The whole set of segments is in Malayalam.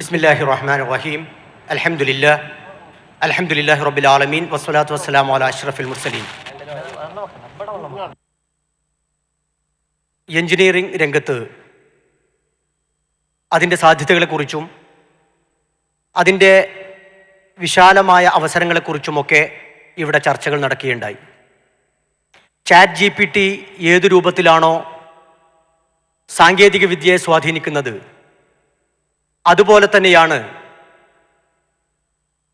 ബിസ്മില്ലാഹി റഹ്മാൻ റഹീം അലഹമുല്ല അലഹമുല്ലാഹി റബ്ബിൽ ആലമീൻ വസ്സലാത്തു വസ്സലാം അല അഷ്റഫുൽ മുർസലീൻ എഞ്ചിനീയറിംഗ് രംഗത്ത് അതിന്റെ സാധ്യതകളെക്കുറിച്ചും അതിന്റെ വിശാലമായ അവസരങ്ങളെക്കുറിച്ചുമൊക്കെ ഇവിടെ ചർച്ചകൾ നടക്കുകയുണ്ടായി. ചാറ്റ് ജി പി ടി ഏതു രൂപത്തിലാണോ സാങ്കേതികവിദ്യയെ സ്വാധീനിക്കുന്നത് അതുപോലെ തന്നെയാണ്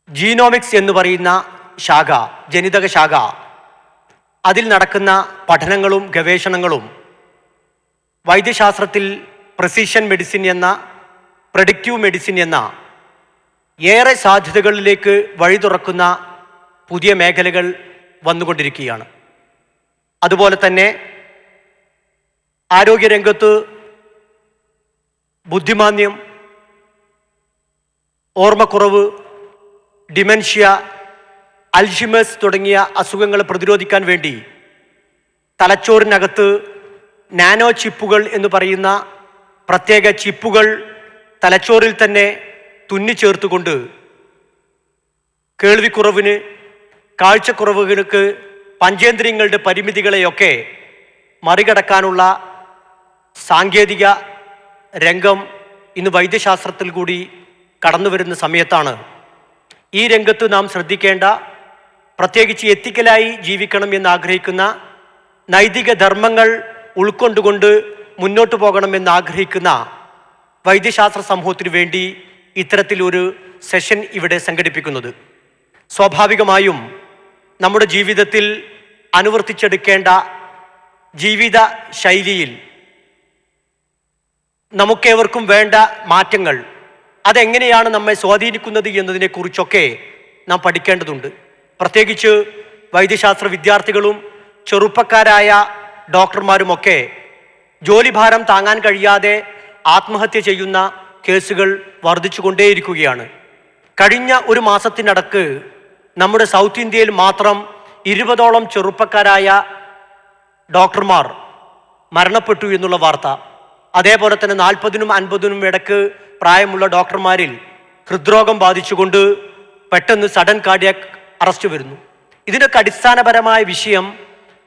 ജീനോമിക്സ് എന്ന് പറയുന്ന ശാഖ ജനിതക ശാഖ. അതിൽ നടക്കുന്ന പഠനങ്ങളും ഗവേഷണങ്ങളും വൈദ്യശാസ്ത്രത്തിൽ പ്രസിഷൻ മെഡിസിൻ എന്ന പ്രഡിക്റ്റീവ് മെഡിസിൻ എന്ന ഏറെ സാധ്യതകളിലേക്ക് വഴി തുറക്കുന്ന പുതിയ മേഖലകൾ വന്നുകൊണ്ടിരിക്കുകയാണ്. അതുപോലെ തന്നെ ആരോഗ്യരംഗത്ത് ബുദ്ധിമാന്യം ഓർമ്മക്കുറവ് ഡിമെൻഷ്യ അൽഷിമേഴ്സ് തുടങ്ങിയ അസുഖങ്ങൾ പ്രതിരോധിക്കാൻ വേണ്ടി തലച്ചോറിനകത്ത് നാനോ ചിപ്പുകൾ എന്ന് പറയുന്ന പ്രത്യേക ചിപ്പുകൾ തലച്ചോറിൽ തന്നെ തുന്നി ചേർത്തുകൊണ്ട് കേൾവിക്കുറവിന് കാഴ്ചക്കുറവുകൾക്ക് പഞ്ചേന്ദ്രിയങ്ങളുടെ പരിമിതികളെയൊക്കെ മറികടക്കാനുള്ള സാങ്കേതിക രംഗം ഇന്ന് വൈദ്യശാസ്ത്രത്തിൽ കൂടി കടന്നു വരുന്ന സമയത്താണ്. ഈ രംഗത്ത് നാം ശ്രദ്ധിക്കേണ്ട പ്രത്യേകിച്ച് എത്തിക്കലായി ജീവിക്കണം എന്ന് ആഗ്രഹിക്കുന്ന നൈതിക ധർമ്മങ്ങൾ ഉൾക്കൊണ്ടുകൊണ്ട് മുന്നോട്ട് പോകണമെന്ന് ആഗ്രഹിക്കുന്ന വൈദ്യശാസ്ത്ര സമൂഹത്തിനു വേണ്ടി ഇത്തരത്തിലൊരു സെഷൻ ഇവിടെ സംഘടിപ്പിക്കുന്നത്. സ്വാഭാവികമായും നമ്മുടെ ജീവിതത്തിൽ അനുവർത്തിച്ചെടുക്കേണ്ട ജീവിത ശൈലിയിൽ നമുക്കേവർക്കും വേണ്ട മാറ്റങ്ങൾ അതെങ്ങനെയാണ് നമ്മെ സ്വാധീനിക്കുന്നത് എന്നതിനെക്കുറിച്ചൊക്കെ നാം പഠിക്കേണ്ടതുണ്ട്. പ്രത്യേകിച്ച് വൈദ്യശാസ്ത്ര വിദ്യാർത്ഥികളും ചെറുപ്പക്കാരായ ഡോക്ടർമാരുമൊക്കെ ജോലിഭാരം താങ്ങാൻ കഴിയാതെ ആത്മഹത്യ ചെയ്യുന്ന കേസുകൾ വർദ്ധിച്ചുകൊണ്ടേയിരിക്കുകയാണ്. കഴിഞ്ഞ ഒരു മാസത്തിനടക്ക് നമ്മുടെ സൗത്ത് ഇന്ത്യയിൽ മാത്രം ഇരുപതോളം ചെറുപ്പക്കാരായ ഡോക്ടർമാർ മരണപ്പെട്ടു എന്നുള്ള വാർത്ത. അതേപോലെ തന്നെ നാൽപ്പതിനും അൻപതിനും ഇടയ്ക്ക് പ്രായമുള്ള ഡോക്ടർമാരിൽ ഹൃദ്രോഗം ബാധിച്ചുകൊണ്ട് പെട്ടെന്ന് സഡൻ കാർഡിയാക് അറസ്റ്റ് വരുന്നു. ഇതിനൊക്കെ അടിസ്ഥാനപരമായ വിഷയം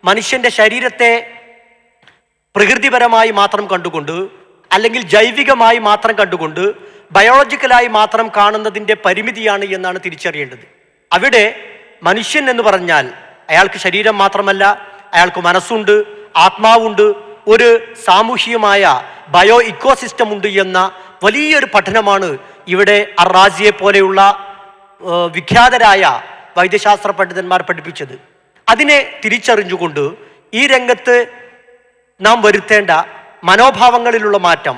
മനുഷ്യന്റെ ശരീരത്തെ പ്രകൃതിപരമായി മാത്രം കണ്ടുകൊണ്ട് അല്ലെങ്കിൽ ജൈവികമായി മാത്രം കണ്ടുകൊണ്ട് ബയോളജിക്കലായി മാത്രം കാണുന്നതിന്റെ പരിമിതിയാണ് എന്നാണ് തിരിച്ചറിയേണ്ടത്. അവിടെ മനുഷ്യൻ എന്ന് പറഞ്ഞാൽ അയാൾക്ക് ശരീരം മാത്രമല്ല അയാൾക്ക് മനസ്സുണ്ട് ആത്മാവുണ്ട് ഒരു സാമൂഹികമായ ബയോ ഇക്കോസിസ്റ്റം ഉണ്ട് എന്ന വലിയൊരു പഠനമാണ് ഇവിടെ അറാജിയെ പോലെയുള്ള വിഖ്യാതരായ വൈദ്യശാസ്ത്ര പണ്ഡിതന്മാർ പഠിപ്പിച്ചത്. അതിനെ തിരിച്ചറിഞ്ഞുകൊണ്ട് ഈ രംഗത്ത് നാം വരുത്തേണ്ട മനോഭാവങ്ങളിലുള്ള മാറ്റം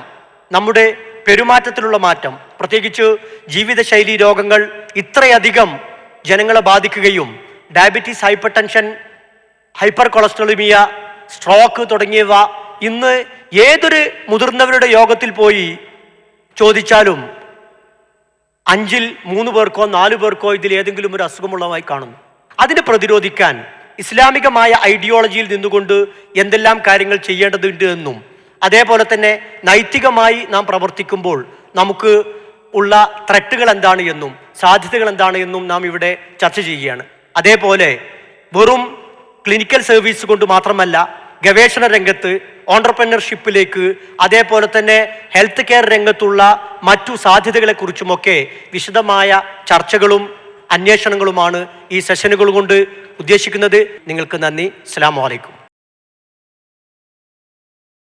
നമ്മുടെ പെരുമാറ്റത്തിലുള്ള മാറ്റം പ്രത്യേകിച്ച് ജീവിതശൈലി രോഗങ്ങൾ ഇത്രയധികം ജനങ്ങളെ ബാധിക്കുകയും diabetes hyper tension hyper cholesterolemia stroke തുടങ്ങിയവ ഇന്ന് ഏതൊരു മുതിർന്നവരുടെ യോഗത്തിൽ പോയി ചോദിച്ചാലും അഞ്ചിൽ മൂന്ന് പേർക്കോ നാലു പേർക്കോ ഇതിൽ ഏതെങ്കിലും ഒരു അസുഖമുള്ളതായി കാണുന്നു. അതിനെ പ്രതിരോധിക്കാൻ ഇസ്ലാമികമായ ഐഡിയോളജിയിൽ നിന്നുകൊണ്ട് എന്തെല്ലാം കാര്യങ്ങൾ ചെയ്യേണ്ടതുണ്ട് എന്നും അതേപോലെ തന്നെ നൈതികമായി നാം പ്രവർത്തിക്കുമ്പോൾ നമുക്ക് ഉള്ള ത്രട്ടുകൾ എന്താണ് എന്നും സാധ്യതകൾ എന്താണ് എന്നും നാം ഇവിടെ ചർച്ച ചെയ്യുകയാണ്. അതേപോലെ വെറും ക്ലിനിക്കൽ സർവീസ് കൊണ്ട് മാത്രമല്ല ഗവേഷണ രംഗത്ത് ഓണ്ടർപ്രനർഷിപ്പിലേക്ക് അതേപോലെ തന്നെ ഹെൽത്ത് കെയർ രംഗത്തുള്ള മറ്റു സാധ്യതകളെക്കുറിച്ചുമൊക്കെ വിശദമായ ചർച്ചകളും അന്വേഷണങ്ങളുമാണ് ഈ സെഷനുകൾ കൊണ്ട് ഉദ്ദേശിക്കുന്നത്. നിങ്ങൾക്ക് നന്ദി. അസ്സാം വലൈക്കും